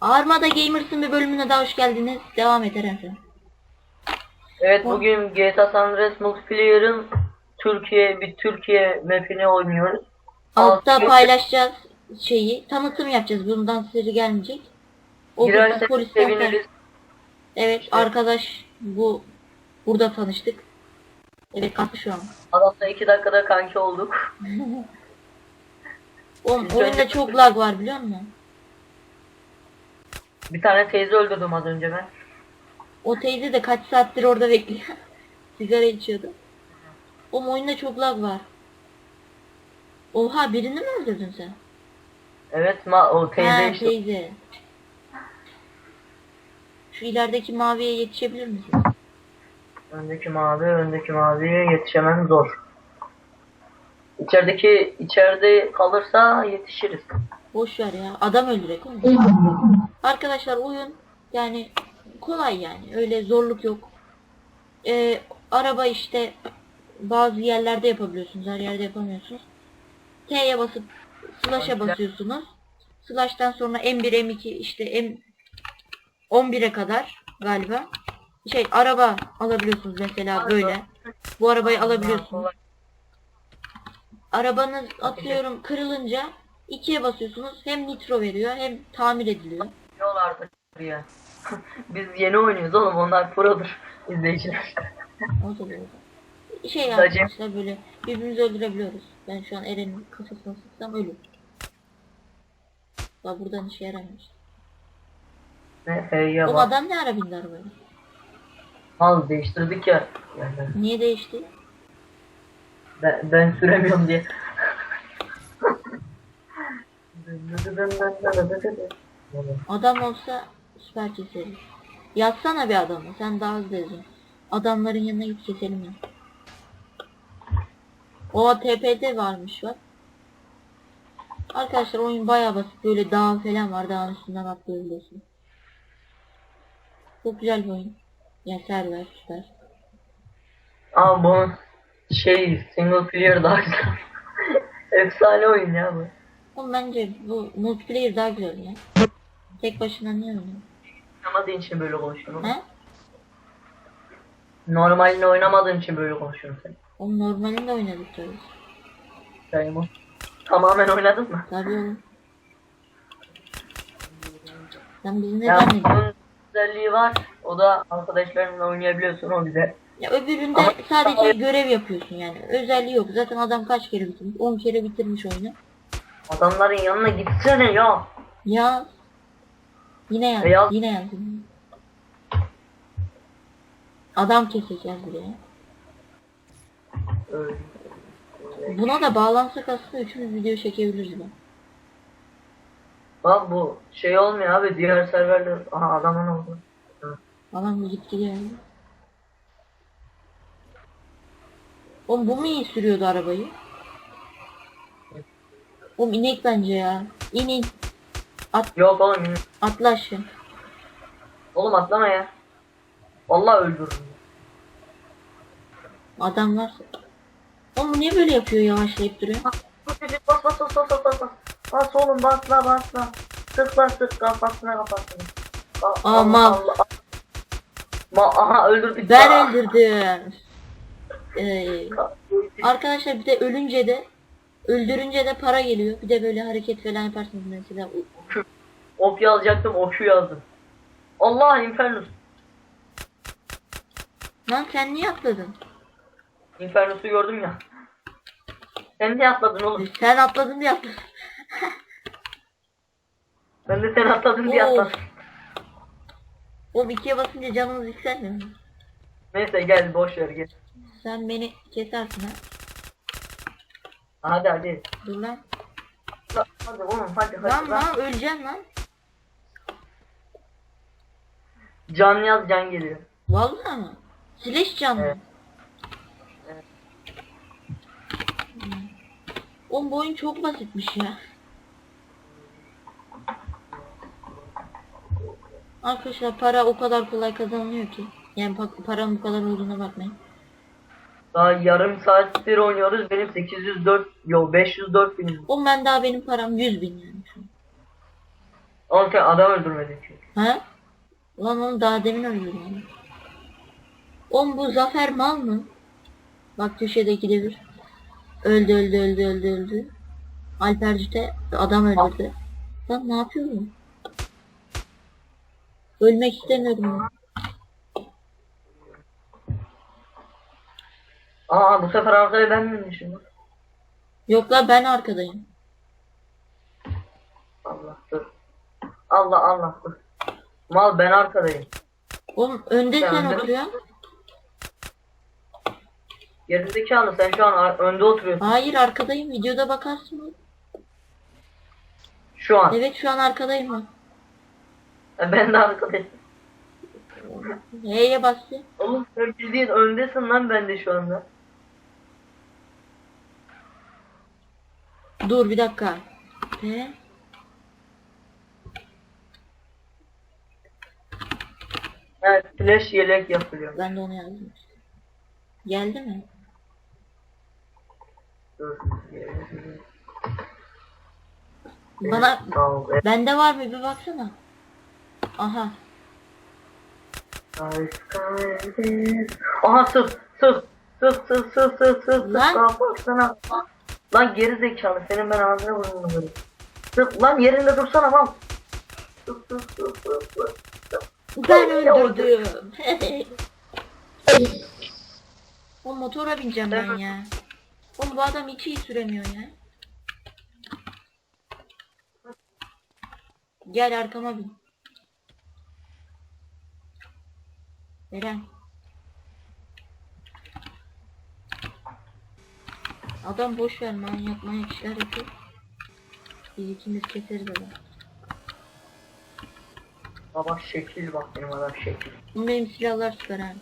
Armada Gamers'ın bir bölümüne daha hoş geldiniz. Devam Eren sen. Evet bugün GTA San Andreas Multiplayer'ın Türkiye bir Türkiye map'ini oynuyoruz. Altta Alt- paylaşacağız şeyi. Tanıtım yapacağız. Bundan seri gelmeyecek. O gün Girerseniz polisten seviniriz. Evet arkadaş bu burada tanıştık. Evet kalktı şu an. Adamla iki dakikada kanki olduk. Oğlum Biz oyunda çok lag var biliyor musun? Bir tane teyze öldürdüm az önce ben. O teyze de kaç saattir orada bekliyor. Sigara içiyordu. Oğlum oyunda çok lag var. Oha birini mi öldürdün sen? Evet ma o teyze ha, işte. teyze. Şu ilerideki maviye yetişebilir misin? Öndeki mavi, öndeki maviye yetişemem zor. İçerideki içeride kalırsa yetişiriz. Boş ver ya. Adam öldürek oğlum. Arkadaşlar oyun yani kolay yani. Öyle zorluk yok. Ee, araba işte bazı yerlerde yapabiliyorsunuz. Her yerde yapamıyorsunuz. T'ye basıp slash'a basıyorsunuz. Slash'tan sonra M1, M2 işte M 11'e kadar galiba. Şey araba alabiliyorsunuz mesela böyle. Bu arabayı alabiliyorsunuz. Arabanız atıyorum kırılınca ikiye basıyorsunuz. Hem nitro veriyor hem tamir ediliyor. Diyorlardı ya. Biz yeni oynuyoruz oğlum onlar produr izleyiciler. O da böyle. Şey Sadece- arkadaşlar böyle birbirimizi öldürebiliyoruz. Ben şu an Eren'in kafasına sıksam ölür. Bak buradan işe yaramıyor. Ne F'ye O adam ne ara bindi arabaya? Al değiştirdik ya. Yani Niye değişti? ben, ben süremiyorum diye. Adam olsa süper keseriz. Yazsana bir adamı. Sen daha hızlı yazın. Adamların yanına git keselim ya. O TP'de varmış bak. Arkadaşlar oyun bayağı basit. Böyle dağ falan var. Dağın üstünden atlayabiliyorsun. Çok güzel bir oyun. Yani server süper. Ama bu şey single player daha güzel. Efsane oyun ya bu. Ama bence bu multiplayer daha güzel ya. Tek başına niye oynuyor? Oynamadığın için böyle konuşuyorum. He? Normalini oynamadığın için böyle konuşuyorum sen. Oğlum normalinde oynadık tabii. Yani bu. Tamamen oynadın mı? Tabii oğlum. Sen bizi ne Ya zannediyorsun? bunun özelliği var. O da arkadaşlarınla oynayabiliyorsun o güzel. Ya öbüründe Ama- sadece görev yapıyorsun yani. Özelliği yok. Zaten adam kaç kere bitirmiş? 10 kere bitirmiş oyunu. Adamların yanına gitsene ya. Ya yine yaz. Beyaz- Yine yaz. Adam keseceğiz buraya. Öyle. Buna da bağlansak aslında üçümüz video çekebiliriz ben. Bak bu şey olmuyor abi diğer serverler. Aha adamın oldu. Hı. Adam git gidiyor. Oğlum bu mu iyi sürüyordu arabayı? Oğlum inek bence ya. İn in. Yok oğlum. in- Atla aşağı. Oğlum atlama ya. Vallahi öldürürüm. Adam varsa. Oğlum bu niye böyle yapıyor yavaşlayıp duruyor? Bas bas bas bas bas bas bas. Bas oğlum basla basla. Tıkla tık kafasına kafasına. Aa, Ama- Allah Allah. Ma aha öldürdük. Ben Aa. öldürdüm. Ee, arkadaşlar bir de ölünce de öldürünce de para geliyor. Bir de böyle hareket falan yaparsınız mesela. Okü. Ok yazacaktım okü yazdım. Allah Infernus. Lan sen niye atladın? Infernus'u gördüm ya. Sen niye atladın oğlum? Sen atladın diye atladın. Ben de sen atladın diye Oo. atladım. Oğlum ikiye basınca canınız yükselmiyor mu? Neyse gel boş ver gel. Sen beni kesersin ha. Hadi hadi. Dur lan. Hadi oğlum hadi hadi. Lan lan. öleceğim lan. Can yaz can geliyor. Vallahi mı? Sileş canlı. Evet. Evet. Hmm. Oğlum bu oyun çok basitmiş ya. Arkadaşlar para o kadar kolay kazanılıyor ki. Yani pa- paranın bu kadar olduğuna bakmayın. Daha yarım saattir oynuyoruz. Benim 804 yok 504 bin. Oğlum ben daha benim param 100 bin yani. Oğlum sen adam öldürmedin çünkü. Ha? Ulan onu daha demin öldürdüm. Oğlum bu Zafer mal mı? Bak köşedeki de bir. Öldü öldü öldü öldü öldü. Alpercik'te adam öldürdü. Lan ne yapıyor bu? Ölmek istemiyorum ben. Aa bu sefer arkaya ben binmişim. Yok la ben arkadayım. Allah dur. Allah Allah dur. Mal ben arkadayım. Oğlum önde sen önde. oturuyorsun. Gerizekalı sen şu an önde oturuyorsun. Hayır arkadayım videoda bakarsın. Şu an. Evet şu an arkadayım ben. E, Ben de arkadayım. H'ye bastı. Oğlum sen bildiğin öndesin lan ben de şu anda. Dur bir dakika. He? Evet flash yelek yapılıyor. Ben de onu yazdım. Geldi mi? Dur. Bana bende var mı bir baksana. Aha. Aha sık sık sık sık sık sık sık Lan. baksana. Lan geri zekalı senin ben ağzına burnunu kırayım. Sık lan yerinde dursana lan. Sık sık sık sık sık. Ben öldürdüm. o motora bineceğim ben ya. Oğlum bu adam hiç iyi süremiyor ya. Gel arkama bin. Eren. Adam boş ver manyak manyak işler yapıyor. Biz ikimiz keseriz adamı. Baba şekil bak benim adam şekil. Oğlum Benim silahlar süper ha.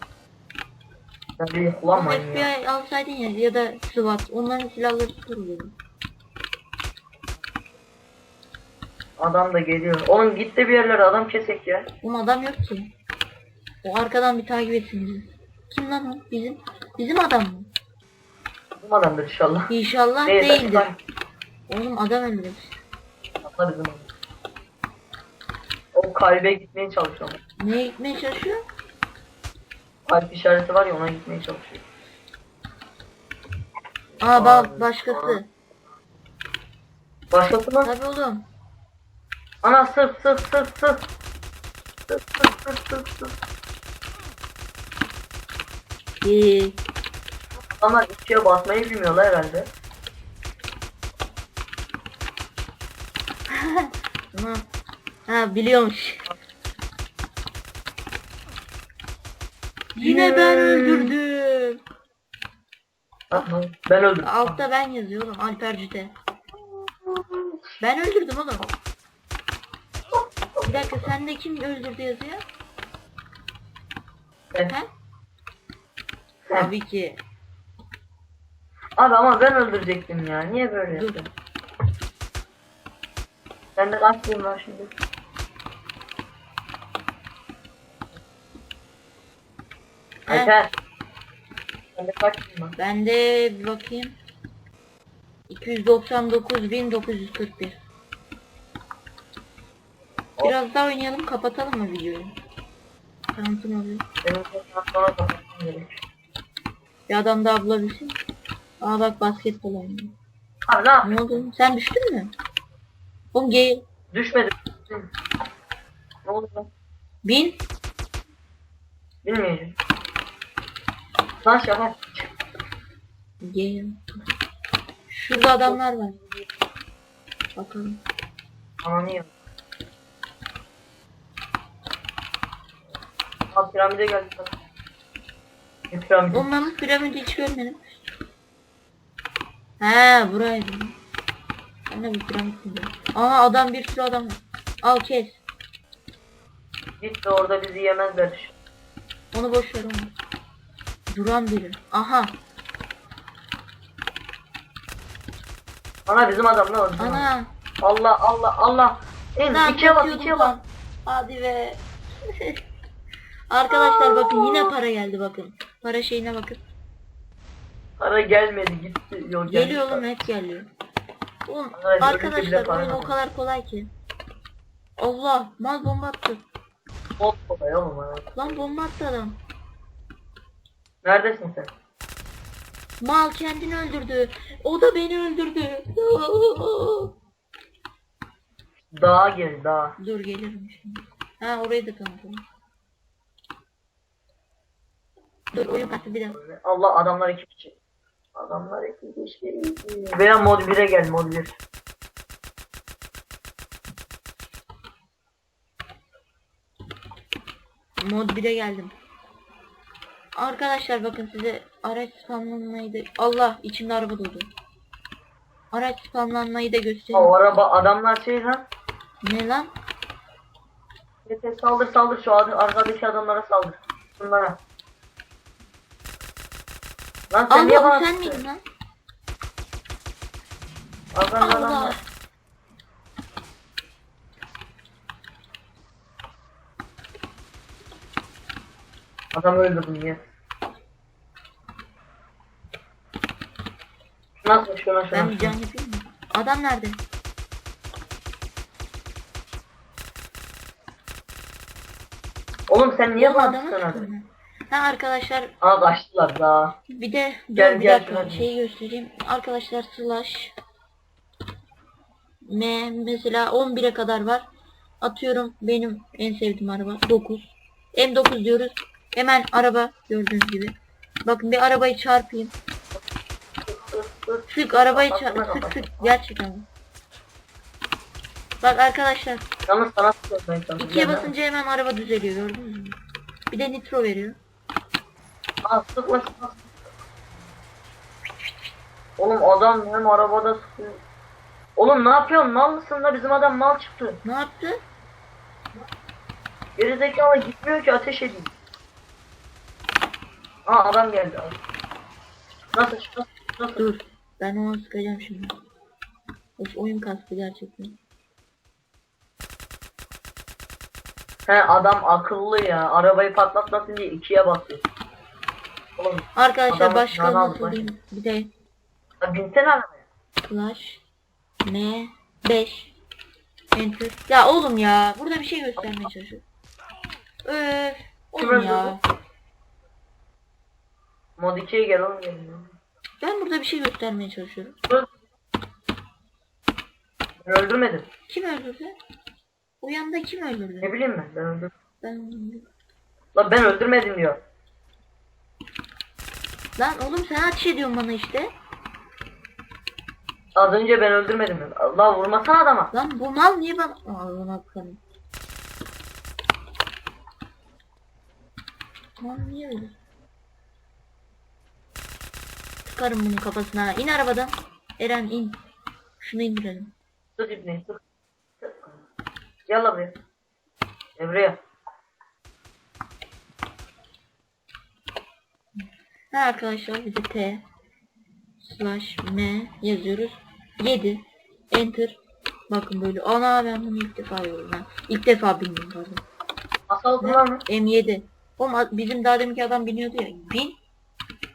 Ben bir Ama kullanmayın ya. FBI alsaydın ya ya da SWAT onların silahları süper oluyordu. Adam da geliyor. Oğlum git de bir yerlere adam kesek ya. Oğlum adam yok ki. O arkadan bir takip etsin bizi. Kim lan o? Bizim bizim adam mı? Adamdır inşallah. İnşallah Değil, değildir. lan. Oğlum adam öldürmüş. Atla bizim adam. O kalbe gitmeye çalışıyor. Neye gitmeye çalışıyor? Kalp işareti var ya ona gitmeye çalışıyor. Aa bak başkası. Başkası mı? Tabii oğlum. Ana sık sık sık. Sık sık sık sık sık. Ee, Adamlar ikiye basmayı bilmiyorlar herhalde. tamam. Ha biliyormuş. Yine ben öldürdüm. Aha, ben öldüm. Altta ben yazıyorum Alper Cüte. Ben öldürdüm oğlum. Bir dakika sende kim öldürdü yazıyor? Ben- He? Tabii ki. Abi ama ben öldürecektim ya. Niye böyle yaptın? Ben de kaç yıl var şimdi? He. Alper. Ben de kaç yıl var? Ben de bir bakayım. 299.941. Biraz daha oynayalım kapatalım mı videoyu? Tanıtım oluyor. Benim sonra gerek. Bir adam daha bulabilsin. Aa bak basketbol oynuyor. Abi ne? Ne oldu? Sen düştün mü? Oğlum gel. Düşmedim. Ne oldu lan? Bin. Bilmiyorum. Lan şaka. Gel. Şurada adamlar var. Bakalım. Ananı. Abi piramide geldik piramidi? Oğlum ben bu piramidi hiç görmedim. He buraydı. Ben de bu piramit mi diyorum? Aa adam bir sürü adam. Al kes. Git de orada bizi yemezler. Onu boş ver onu. Duran biri. Aha. Ana bizim adam ne oldu? Ana. Allah Allah Allah. İn Lan ikiye bak ikiye bak. Hadi be. Arkadaşlar bakın yine para geldi bakın. Para şeyine bakın. Para gelmedi gitti. Yok Geliyor oğlum hep geliyor. Oğlum Evet, arkadaşlar oyun o kadar kolay ki. Allah mal bomba attı. Hop kolay oğlum bana. Lan bomba attı adam. Neredesin sen? Mal kendini öldürdü. O da beni öldürdü. Dağa gel dağa. Dur gelirim şimdi. Ha orayı da tanıdım. Dur oyun kastı bir daha. Allah adamlar iki kişi. Adamlar iki kişi. Veya mod 1'e gel mod 1. Mod 1'e geldim. Arkadaşlar bakın size araç spamlanmayı da... Allah içimde araba doldu. Araç spamlanmayı da Ha, o göstereyim. araba adamlar şey lan. Ne lan? Mete saldır saldır şu ad- arkadaki adamlara saldır. Bunlara. Lan sen niye Allah bana bu sen miydin lan? Arkanda Allah. adamlar. Adamı öldürdüm ya. Nasıl şuna şuna. Ben bir can yapayım mı? Adam nerede? Oğlum sen niye Oğlum adamı sıktın tutun abi? Ha arkadaşlar Aa kaçtılar daha. bir de dur Gel, bir gel, dakika şeyi göstereyim. Arkadaşlar slash M mesela 11'e kadar var. Atıyorum benim en sevdiğim araba 9. M9 diyoruz. Hemen araba gördüğünüz gibi. Bakın bir arabayı çarpayım. Sık arabayı çarp sık sık gerçekten. Bak arkadaşlar Yalnız sana sıkıyorum ikiye basınca hemen araba düzeliyor gördünüz mü? Bir de nitro veriyor. Sıkma sıkma. Oğlum adam hem arabada sıkıyor. Oğlum ne yapıyorsun? Mal mısın da bizim adam mal çıktı. Ne yaptı? Gerizekalı gitmiyor ki ateş edeyim. Aa adam geldi. Nasıl nasıl nasıl? Dur. Ben onu sıkacağım şimdi. Of oyun kastı gerçekten. He adam akıllı ya. Arabayı patlatmasın diye ikiye basıyor. Oğlum Arkadaşlar Adam başka diyeyim? Bir de ya binsene arabaya. flash M 5 enter. Ya oğlum ya burada bir şey göstermeye çalışıyor. Öf. Oğlum öldürdü? ya. Mod 2'ye gel oğlum gel. Ben burada bir şey göstermeye çalışıyorum. Dur. Ben öldürmedim. Kim öldürdü? O yanda kim öldürdü? Ne bileyim ben. Ben öldürdüm. Ben... Lan ben öldürmedim diyor. Lan oğlum sen ateş ediyorsun bana işte. Az önce ben öldürmedim. diyor. Allah vurmasana adama. Lan bu mal niye bana... Ağzına bakalım. Mal niye öyle? Sıkarım bunun kafasına. İn arabadan. Eren in. Şunu indirelim. Sık ibneyi sık. Lan buraya. Gel Ha arkadaşlar bir de T slash M yazıyoruz. 7 Enter. Bakın böyle. Ana ben bunu ilk defa görüyorum. Ha. İlk defa bilmiyorum pardon. Asal kullanma. M7. Oğlum bizim daha deminki adam biniyordu ya. Bin.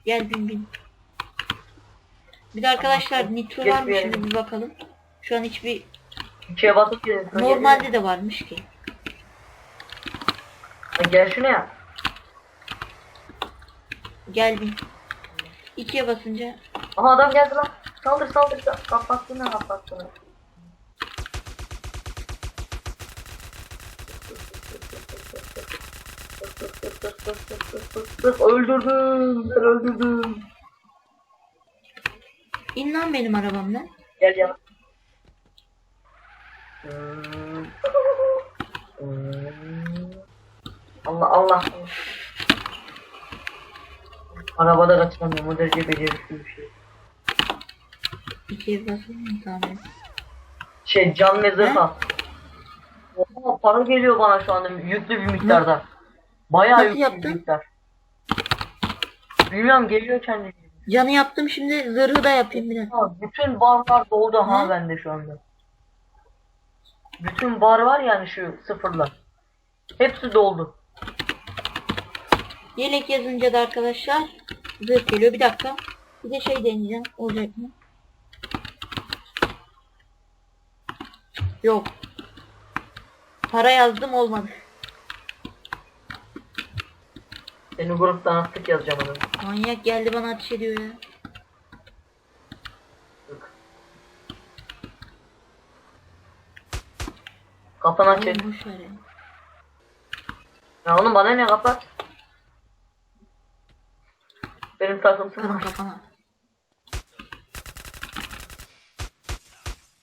Gel bin bin. Bir de arkadaşlar nitro var mı şimdi bir bakalım. Şu an hiçbir İkiye basıp normalde de varmış ki. Gel, gel şuna ya. Gel bin. İkiye basınca Aha adam geldi lan. Saldır saldır. saldır. Kapattığını kapattığını. Öldürdüm. Ben öldürdüm. in lan benim arabamdan. Gel ya. Hmm. Allah Allah. Arabada kaçamıyorum. O derece beceriksiz bir şey. İkiye basın tamam. Şey can ve zırh al. Oha para geliyor bana şu anda yüklü bir miktarda. Bayağı Nasıl yüklü yaptın? bir miktar. Bilmiyorum geliyor kendi. Canı yaptım şimdi zırhı da yapayım bir dakika. Ha, bütün barlar doldu ha Ne? bende şu anda. Bütün bar var yani şu sıfırlar. Hepsi doldu. Yelek yazınca da arkadaşlar zırh geliyor. Bir dakika. Bir de şey deneyeceğim. Olacak mı? Yok. para yazdım olmadı. Seni gruptan attık yazacağım onu. Manyak geldi bana ateş ediyor ya. Kafanı aç. Ya oğlum bana ne kapat? Benim Kırın sana. kafana.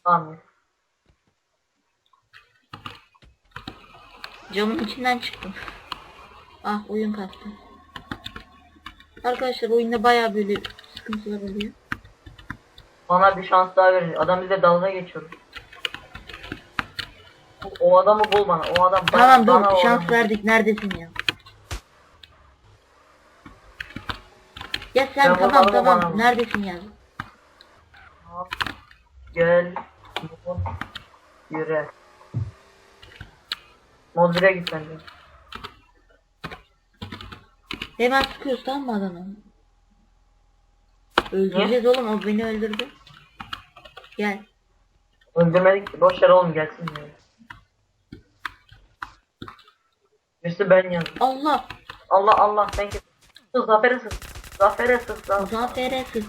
Tamam. Camın içinden çıktım. Ah oyun kastı. Arkadaşlar oyunda baya böyle sıkıntılar oluyor. Bana bir şans daha verin. Adam bize dalga geçiyor. O- adamı bul bana. O adam bana, Tamam dur bana şans verdik neredesin ya? Sen Ben tamam tamam bana. neredesin ya? Gel. Yürü. Modire git bence. Hemen sıkıyoruz tamam mı adamı? Öldüreceğiz oğlum o beni öldürdü. Gel. Öldürmedik ki. Boş ver oğlum gelsin ya. Birisi ben yazdım. Allah. Allah Allah sen git. Sık zafere sık. Zafere sık. Zaf Zafer'e sık.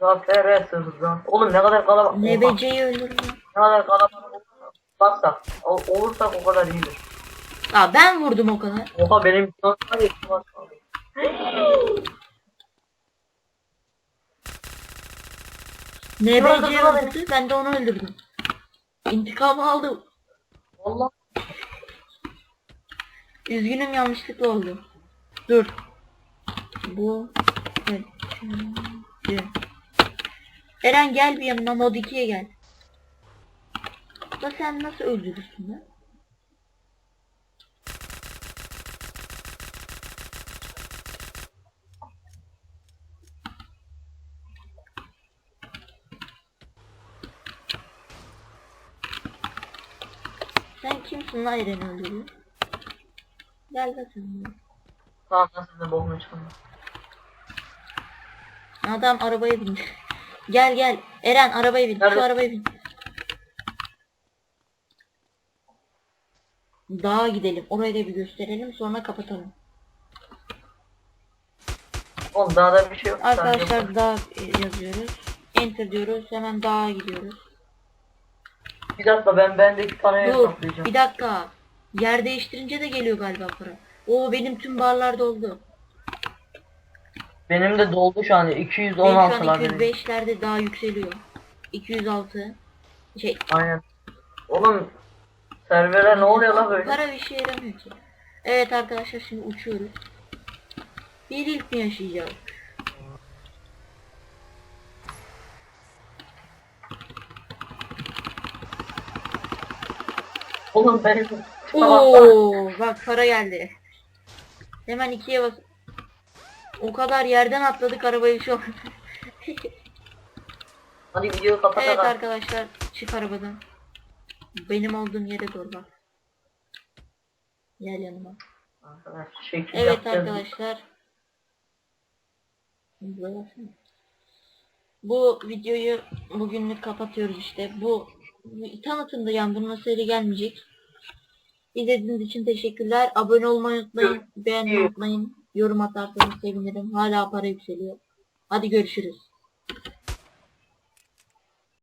zafere sık. Oğlum ne kadar kalabalık. Nebece'yi öldürdü. Ne kadar kalabalık. Baksak. O, olursak o kadar iyidir. Aa ben vurdum o kadar. Oha benim kaldı. Nebece'yi Şurada, şurada. öldürdü ben de onu öldürdüm. İntikam aldım. Allah. Üzgünüm yanlışlıkla oldu. Dur. Bu. Eren gel bir yanıma mod 2'ye gel. Da sen nasıl öldürürsün lan? Sen kimsin lan Eren'i öldürüyor? Gel buraya. Tamam nasıl da bokunu çıkın. Adam arabaya bindi. Gel gel. Eren arabaya bin. Nerede? Şu arabaya bin. Dağa gidelim. Orayı da bir gösterelim sonra kapatalım. Oğlum daha da bir şey yok. Arkadaşlar dağ yazıyoruz. Enter diyoruz. Hemen dağa gidiyoruz. Bir dakika ben bendeki parayı Dur. toplayacağım. Bir dakika. Yer değiştirince de geliyor galiba para. Oo benim tüm barlar doldu. Benim de doldu şu an Benim 216 şu an lar benim. 205'lerde daha yükseliyor. 206. Şey Aynen. Oğlum servere ne oluyor la böyle? Para bir şey yaramıyor ki. Evet arkadaşlar şimdi uçuyoruz. Bir ilk mi yaşayacağız? Oğlum benim Oo, bak para geldi. Hemen ikiye bas. O kadar yerden atladık arabayı şu an. Hadi videoyu kapatalım. evet arkadaşlar çık arabadan. Benim olduğum yere doğru bak. Gel yanıma. Arkadaşlar şekil Evet yapacağız. arkadaşlar. Bu videoyu bugünlük kapatıyoruz işte. Bu, bu tanıtımda bunun seri gelmeyecek. İzlediğiniz için teşekkürler. Abone olmayı unutmayın. Beğenmeyi unutmayın. Yorum atarsanız sevinirim. Hala para yükseliyor. Hadi görüşürüz.